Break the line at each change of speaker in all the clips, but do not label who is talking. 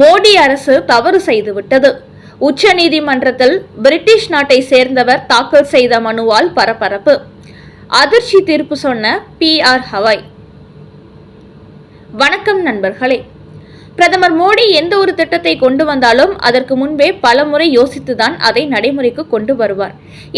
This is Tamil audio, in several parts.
மோடி அரசு தவறு செய்துவிட்டது. உச்சநீதிமன்றத்தில் பிரிட்டிஷ் நாட்டை சேர்ந்தவர் தாக்கல் செய்த மனுவால் பரபரப்பு. அதிர்ச்சி தீர்ப்பு சொன்ன பி ஆர் ஹவாய். வணக்கம் நண்பர்களே. பிரதமர் மோடி எந்த ஒரு திட்டத்தை கொண்டு வந்தாலும் அதற்கு முன்பே பல முறை யோசித்துதான் அதை நடைமுறைக்கு கொண்டு வருவார்.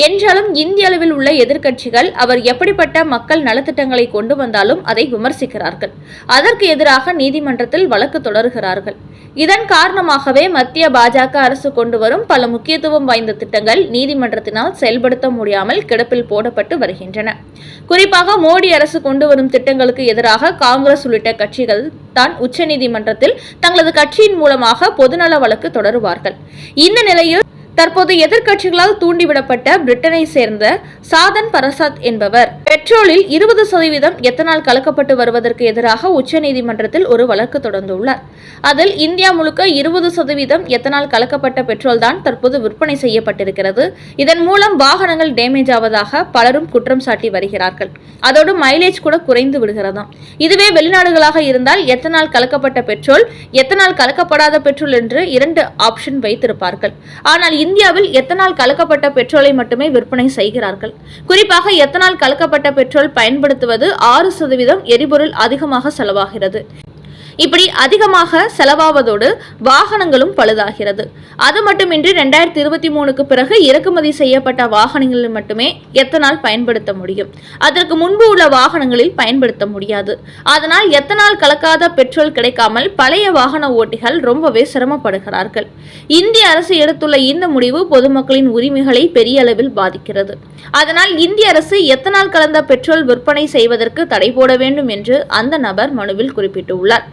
என்றாலும் இந்திய அளவில் உள்ள எதிர்க்கட்சிகள் அவர் எப்படிப்பட்ட மக்கள் நலத்திட்டங்களை கொண்டு வந்தாலும் அதை விமர்சிக்கிறார்கள். அதற்கு எதிராக நீதிமன்றத்தில் வழக்கு தொடர்கிறார்கள். இதன் காரணமாகவே மத்திய பாஜக அரசு கொண்டு வரும் பல முக்கியத்துவம் வாய்ந்த திட்டங்கள் நீதிமன்றத்தினால் செயல்படுத்த முடியாமல் கிடப்பில் போடப்பட்டு வருகின்றன. குறிப்பாக மோடி அரசு கொண்டு வரும் திட்டங்களுக்கு எதிராக காங்கிரஸ் உள்ளிட்ட கட்சிகள் தான் உச்சநீதிமன்றத்தில் தங்களது கட்சியின் மூலமாக பொதுநல வழக்கு தொடருவார்கள். இந்த நிலையில் தற்போது எதிர்க்கட்சிகளால் தூண்டிவிடப்பட்ட பிரிட்டனை சேர்ந்த சாதன் பரசாத் என்பவர் பெட்ரோலில் இருபது சதவீதம் எத்தனால் கலக்கப்பட்டு வருவதற்கு எதிராக உச்சநீதிமன்றத்தில் ஒரு வழக்கு தொடர்ந்துள்ளார். அதில் இந்தியா முழுக்க இருபது சதவீதம் எத்தனால் கலக்கப்பட்ட பெட்ரோல் தான் தற்போது விற்பனை செய்யப்பட்டிருக்கிறது. இதன் மூலம் வாகனங்கள் டேமேஜ் ஆவதாக பலரும் குற்றம் சாட்டி வருகிறார்கள். அதோடு மைலேஜ் கூட குறைந்து விடுகிறதாம் இதுவே வெளிநாடுகளாக இருந்தால் எத்தனால் கலக்கப்பட்ட பெட்ரோல் எத்தனால் கலக்கப்படாத பெட்ரோல் என்று இரண்டு ஆப்ஷன் வைத்திருப்பார்கள். ஆனால் இந்தியாவில் எத்தனால் கலக்கப்பட்ட பெட்ரோலை மட்டுமே விற்பனை செய்கிறார்கள். குறிப்பாக எத்தனால் கலக்கப்பட்ட பெட்ரோல் பயன்படுத்துவது ஆறு சதவீதம் எரிபொருள் அதிகமாக செலவாகிறது. இப்படி அதிகமாக செலவாவதோடு வாகனங்களும் பழுதாகிறது. அது மட்டுமின்றி ரெண்டாயிரத்தி இருபத்தி மூணுக்கு பிறகு இறக்குமதி செய்யப்பட்ட வாகனங்களில் மட்டுமே எத்தனால் பயன்படுத்த முடியும். அதற்கு முன்பு உள்ள வாகனங்களில் பயன்படுத்த முடியாது. அதனால் எத்தனால் கலக்காத பெட்ரோல் கிடைக்காமல் பழைய வாகன ஓட்டிகள் ரொம்பவே சிரமப்படுகிறார்கள். இந்திய அரசு எடுத்துள்ள இந்த முடிவு பொதுமக்களின் உரிமைகளை பெரிய அளவில் பாதிக்கிறது. அதனால் இந்திய அரசு எத்தனால் கலந்த பெட்ரோல் விற்பனை செய்வதற்கு தடை போட வேண்டும் என்று அந்த நபர் மனுவில் குறிப்பிட்டுள்ளார்.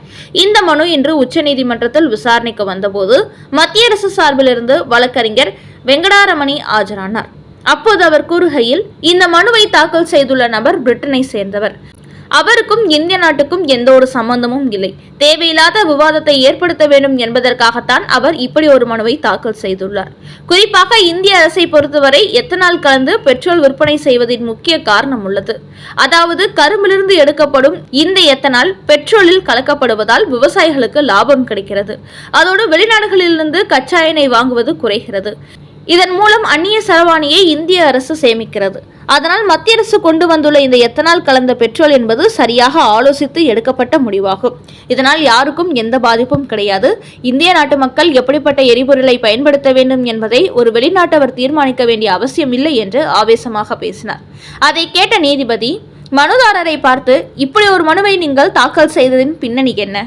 இந்த மனு இன்று உச்சநீதிமன்றத்தில் விசாரணைக்கு வந்தபோது மத்திய அரசு சார்பிலிருந்து வழக்கறிஞர் வெங்கடாரமணி ஆஜரானார். அப்போது அவர் கூறுகையில் இந்த மனுவை தாக்கல் செய்துள்ள நபர் பிரிட்டனை சேர்ந்தவர். அவருக்கும் இந்திய நாட்டுக்கும் எந்த ஒரு சம்பந்தமும் இல்லை. தேவையில்லாத விவாதத்தை ஏற்படுத்த வேண்டும் என்பதற்காகத்தான் அவர் இப்படி ஒரு மனுவை தாக்கல் செய்துள்ளார். குறிப்பாக இந்திய அரசை பொறுத்தவரை எத்தனால் கலந்து பெட்ரோல் விற்பனை செய்வதின் முக்கிய காரணம் உள்ளது. அதாவது கரும்பிலிருந்து எடுக்கப்படும் இந்த எத்தனால் பெட்ரோலில் கலக்கப்படுவதால் விவசாயிகளுக்கு லாபம் கிடைக்கிறது. அதோடு வெளிநாடுகளிலிருந்து கச்சா எண்ணெய் வாங்குவது குறைகிறது. இதன் மூலம் அந்நிய செலவாணியை இந்திய அரசு சேமிக்கிறது. அதனால் மத்திய அரசு கொண்டு வந்துள்ள இந்த எத்தனால் கலந்த பெட்ரோல் என்பது சரியாக ஆலோசித்து எடுக்கப்பட்ட முடிவாகும். இதனால் யாருக்கும் எந்த பாதிப்பும் கிடையாது. இந்திய நாட்டு மக்கள் எப்படிப்பட்ட எரிபொருளை பயன்படுத்த வேண்டும் என்பதை ஒரு வெளிநாட்டவர் தீர்மானிக்க வேண்டிய அவசியம் இல்லை என்று ஆவேசமாக பேசினார். அதை கேட்ட நீதிபதி மனுதாரரை பார்த்து இப்படி ஒரு மனுவை நீங்கள் தாக்கல் செய்ததின் பின்னணி என்ன?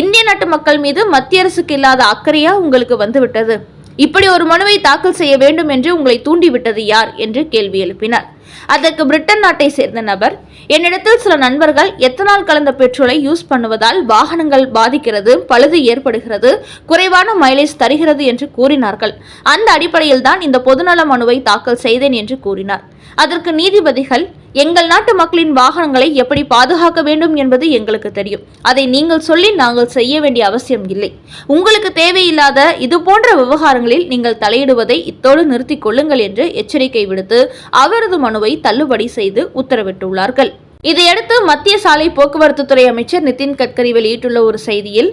இந்திய நாட்டு மக்கள் மீது மத்திய அரசுக்கு இல்லாத அக்கறையா உங்களுக்கு வந்துவிட்டது? இப்படி ஒரு மனுவை தாக்கல் செய்ய வேண்டும் என்று உங்களை தூண்டிவிட்டது யார் என்று கேள்வி எழுப்பினார். அதற்கு பிரிட்டன் நாட்டை சேர்ந்த நபர் என்னிடத்தில் சில நண்பர்கள் எத்தனால் கலந்த பெட்ரோலை யூஸ் பண்ணுவதால் வாகனங்கள் பாதிக்கிறது பழுது ஏற்படுகிறது குறைவான மைலேஜ் தருகிறது என்று கூறினார்கள். அந்த அடிப்படையில் தான் இந்த பொதுநல மனுவை தாக்கல் செய்தேன் என்று கூறினார். அதற்கு நீதிபதிகள் எங்கள் நாட்டு மக்களின் வாகனங்களை எப்படி பாதுகாக்க வேண்டும் என்பது எங்களுக்கு தெரியும். அதை நீங்கள் சொல்லி நாங்கள் செய்ய வேண்டிய அவசியம் இல்லை. உங்களுக்கு தேவையில்லாத இது போன்ற விவகாரங்களில் நீங்கள் தலையிடுவதை இத்தோடு நிறுத்திக் கொள்ளுங்கள் என்று எச்சரிக்கை விடுத்து அவரது மனுவை தள்ளுபடி செய்து உத்தரவிட்டுள்ளார்கள். இதையடுத்து மத்திய சாலை போக்குவரத்து துறை அமைச்சர் நிதின் கட்கரி வெளியிட்டுள்ள ஒரு செய்தியில்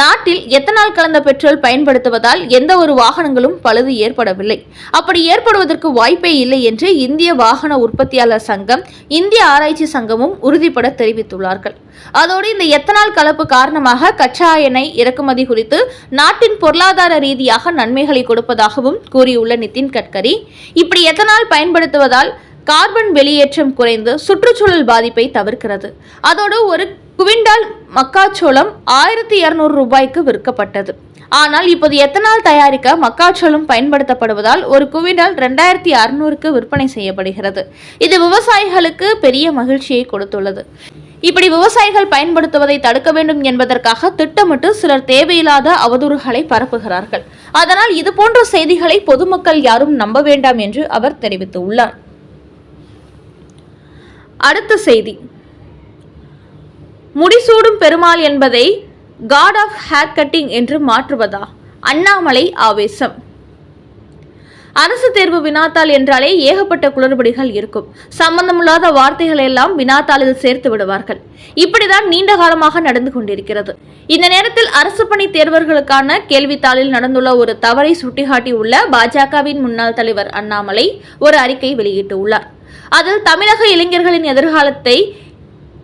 நாட்டில் எத்தனால் கலந்த பெட்ரோல் பயன்படுத்துவதால் எந்த ஒரு வாகனங்களும் பழுது ஏற்படவில்லை. அப்படி ஏற்படுவதற்கு வாய்ப்பே இல்லை என்று இந்திய வாகன உற்பத்தியாளர் சங்கம் இந்திய ஆராய்ச்சி சங்கமும் உறுதிப்பட தெரிவித்துள்ளார்கள். அதோடு இந்த எத்தனால் கலப்பு காரணமாக கச்சா எண்ணெய் இறக்குமதி குறித்து நாட்டின் பொருளாதார ரீதியாக நன்மைகளை கொடுப்பதாகவும் கூறியுள்ள நிதின் கட்கரி இப்படி எத்தனால் பயன்படுத்துவதால் கார்பன் வெளியேற்றம் குறைந்து சுற்றுச்சூழல் பாதிப்பை தவிர்க்கிறது. அதோடு ஒரு குவிண்டால் மக்காச்சோளம் ஆயிரத்தி இரநூறு ரூபாய்க்கு விற்கப்பட்டது. ஆனால் இப்போது எத்தனால் தயாரிக்க மக்காச்சோளம் பயன்படுத்தப்படுவதால் ஒரு குவிண்டால் ரெண்டாயிரத்தி அறுநூறுக்கு விற்பனை செய்யப்படுகிறது. இது விவசாயிகளுக்கு பெரிய மகிழ்ச்சியை கொடுத்துள்ளது. இப்படி விவசாயிகள் பயன்படுத்துவதை தடுக்க வேண்டும் என்பதற்காக திட்டமிட்டு சிலர் தேவையில்லாத அவதூறுகளை பரப்புகிறார்கள். அதனால் இதுபோன்ற செய்திகளை பொதுமக்கள் யாரும் நம்ப வேண்டாம் என்று அவர் தெரிவித்துள்ளார். அடுத்த செய்தி. முடிசூடும் பெருமாள் என்பதை காட் ஆஃப் ஹேர் கட்டிங் என்று மாற்றுவதா? அண்ணாமலை ஆவேசம். அரசு தேர்வு வினாத்தாள் என்றாலே ஏகப்பட்ட குளறுபடிகள் இருக்கும். சம்பந்தமில்லாத வார்த்தைகளை எல்லாம் வினாத்தாளில் சேர்த்து விடுவார்கள். இப்படிதான் நீண்ட காலமாக நடந்து கொண்டிருக்கிறது. இந்த நேரத்தில் அரசு பணி தேர்வர்களுக்கான கேள்வித்தாளில் நடந்துள்ள ஒரு தவறை சுட்டிக்காட்டியுள்ள பாஜகவின் முன்னாள் தலைவர் அண்ணாமலை ஒரு அறிக்கை வெளியிட்டுள்ளார். அதில் தமிழக இளைஞர்களின் எதிர்காலத்தை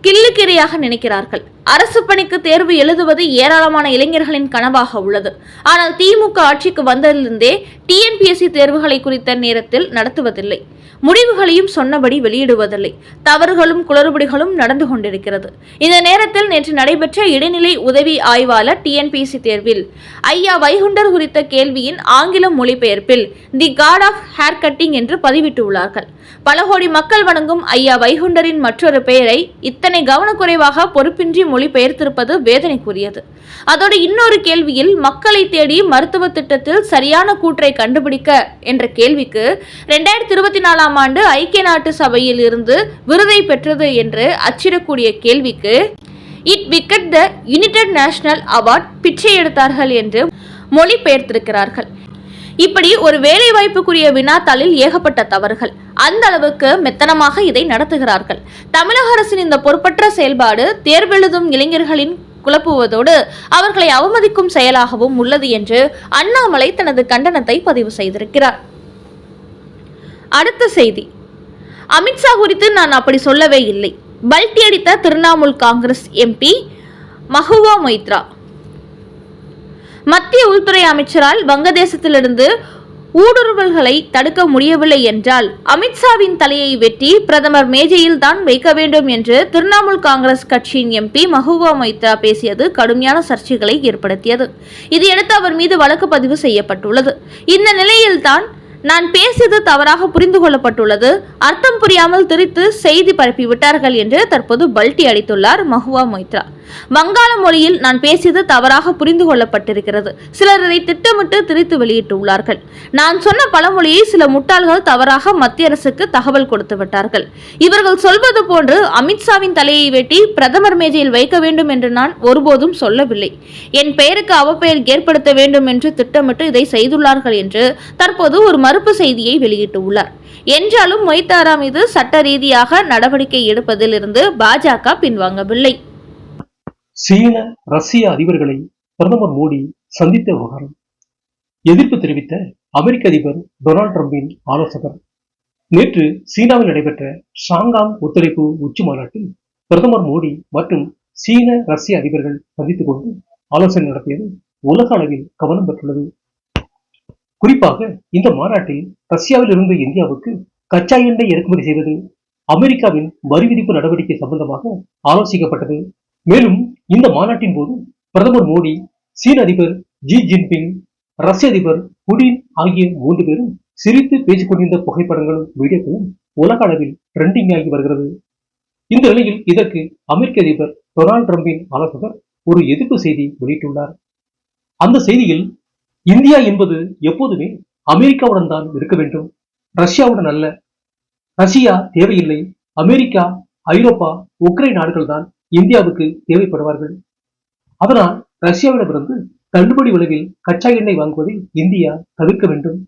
கிள்ளுக்கிரையாக நினைக்கிறார்கள். அரசு பணிக்கு தேர்வு எழுதுவது ஏராளமான இளைஞர்களின் கனவாக உள்ளது. ஆனால் திமுக ஆட்சிக்கு வந்ததிலிருந்தே டிஎன்பிஎஸ்சி தேர்வுகளை குறித்த நேரத்தில் நடத்துவதில்லை. முடிவுகளையும் சொன்னபடி வெளியிடுவதில்லை. தவறுகளும் குளறுபடிகளும் நடந்து கொண்டிருக்கிறது. இந்த நேரத்தில் நேற்று நடைபெற்ற இடைநிலை உதவி ஆய்வாளர் டிஎன்பிஎஸ்சி தேர்வில் ஐயா வைகுண்டர் குறித்த கேள்வியின் ஆங்கில மொழிபெயர்ப்பில் the god of hair cutting என்று பதிவிட்டுள்ளார்கள். பல கோடி மக்கள் வணங்கும் ஐயா வைகுண்டரின் மற்றொரு பெயரை இத்தனை கவனக்குறைவாக பொறுப்பின்றி மொழிபெயர்த்திருப்பது வேதனைக்குரியது. அதோடு இன்னொரு கேள்வியில் மக்களை தேடி மருத்துவ திட்டத்தில் சரியான கூற்றை கண்டுபிடிக்க என்ற கேள்விக்கு ரெண்டாயிரத்தி இருபத்தி நாலாம் ஆண்டு ஐக்கிய நாட்டு சபையில் இருந்து விருதை பெற்றது என்று அச்சிடக்கூடிய கேள்விக்கு it wicket the united national award பிச்சை எடுத்தார்கள் என்று மொழிபெயர்த்திருக்கிறார்கள். இப்படி ஒரு வேலை வாய்ப்புக்குரிய வினாத்தாளில் ஏகப்பட்ட தவறுகள். அந்த அளவுக்கு மெத்தனமாக இதை நடத்துகிறார்கள். தமிழக அரசின் இந்த பொறுப்பற்ற செயல்பாடு தேர்வெழுதும் இளைஞர்களின் குழப்புவதோடு அவர்களை அவமதிக்கும் செயலாகவும் உள்ளது என்று அண்ணாமலை தனது கண்டனத்தை பதிவு செய்திருக்கிறார். அடுத்த செய்தி. அமித்ஷா குறித்து நான் அப்படி சொல்லவே இல்லை. பல்டி அடித்த திரிணாமுல் காங்கிரஸ் எம்பி மஹுவா மொய்த்ரா மத்திய உள்துறை அமைச்சரால் வங்கதேசத்திலிருந்து ஊடுருவல்களை தடுக்க முடியவில்லை என்றால் அமித்ஷாவின் தலையை வெட்டி பிரதமர் மேஜையில் தான் வைக்க வேண்டும் என்று திரிணாமுல் காங்கிரஸ் கட்சியின் எம்பி மஹுவா மைத்ரா பேசியது கடுமையான சர்ச்சைகளை ஏற்படுத்தியது. இதையடுத்து அவர் மீது வழக்கு பதிவு செய்யப்பட்டுள்ளது. இந்த நிலையில்தான் நான் பேசியது தவறாக புரிந்து கொள்ளப்பட்டுள்ளது. அர்த்தம் புரியாமல் திரித்து செய்தி பரப்பிவிட்டார்கள் என்று தற்போது பல்டி அடித்துள்ளார் மஹுவா மொய்த்ரா வங்காள மொழியில் நான் பேசியது தவறாக புரிந்து கொள்ளப்பட்டிருக்கிறது. சிலர் இதை திட்டமிட்டு திரித்து வெளியிட்டுள்ளார்கள். நான் சொன்ன பழமொழியை சில முட்டாள்கள் தவறாக மத்திய அரசுக்கு தகவல் கொடுத்து விட்டார்கள். இவர்கள் சொல்வது போன்று அமித்ஷாவின் தலையை வெட்டி பிரதமர் மேஜையில் வைக்க வேண்டும் என்று நான் ஒருபோதும் சொல்லவில்லை. என் பெயருக்கு அவப்பெயர் ஏற்படுத்த வேண்டும் என்று திட்டமிட்டு இதை செய்துள்ளார்கள் என்று தற்போது ஒரு மறுப்பு செய்தியை வெளியிட்டுள்ளார். என்றாலும் மொய்தாரா மீது சட்ட ரீதியாக நடவடிக்கை எடுப்பதிலிருந்து பாஜக பின்வாங்கவில்லை.
சீன ரஷ்ய அதிபர்களை பிரதமர் மோடி சந்தித்த விவகாரம். எதிர்ப்பு தெரிவித்த அமெரிக்க அதிபர் டொனால்ட் ட்ரம்பின் ஆலோசகர். நேற்று சீனாவில் நடைபெற்ற ஷாங்காங் ஒத்துழைப்பு உச்சி மாநாட்டில் பிரதமர் மோடி மற்றும் சீன ரஷ்ய அதிபர்கள் சந்தித்துக் கொண்டு ஆலோசனை நடத்தியது உலக அளவில் கவனம் பெற்றுள்ளது. குறிப்பாக இந்த மாநாட்டில் ரஷ்யாவில் இருந்து இந்தியாவுக்கு கச்சா எண்ணெய் இறக்குமதி செய்வது அமெரிக்காவின் வரி விதிப்பு நடவடிக்கை சம்பந்தமாக ஆலோசிக்கப்பட்டது. மேலும் இந்த மாநாட்டின் போது பிரதமர் மோடி சீன அதிபர் ஜி ஜின்பிங் ரஷ்ய அதிபர் புடின் ஆகிய மூன்று பேரும் சிரித்து பேசிக் கொண்டிருந்த புகைப்படங்களும் வீடியோக்களும் உலக அளவில் ட்ரெண்டிங் ஆகி வருகிறது. இந்த நிலையில் இதற்கு அமெரிக்க அதிபர் டொனால்டு டிரம்பின் ஆலோசகர் ஒரு எதிர்ப்பு செய்தி வெளியிட்டுள்ளார். அந்த செய்தியில் இந்தியா என்பது எப்போதுமே அமெரிக்காவுடன் தான் இருக்க வேண்டும். ரஷ்யாவுடன் அல்ல. ரஷ்யா தேவையில்லை. அமெரிக்கா ஐரோப்பா உக்ரைன் நாடுகள் தான் இந்தியாவுக்கு தேவைப்படுவார்கள். அதனால் ரஷ்யாவிடமிருந்து தள்ளுபடி விலையில் கச்சா எண்ணெய் வாங்குவதை இந்தியா தவிர்க்க வேண்டும்.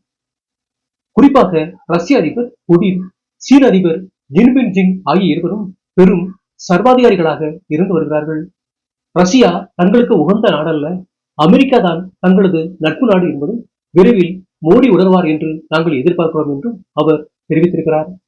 குறிப்பாக ரஷ்ய அதிபர் புடின் சீன அதிபர் ஜின்பின் ஜிங் ஆகிய இருவரும் பெரும் சர்வாதிகாரிகளாக இருந்து வருகிறார்கள். ரஷ்யா தங்களுக்கு உகந்த நாடல்ல அமெரிக்கா தான் தங்களது நட்பு நாடு என்பது விரைவில் மோடி உணர்வார் என்று நாங்கள் எதிர்பார்க்கிறோம் என்றும் அவர் தெரிவித்திருக்கிறார்.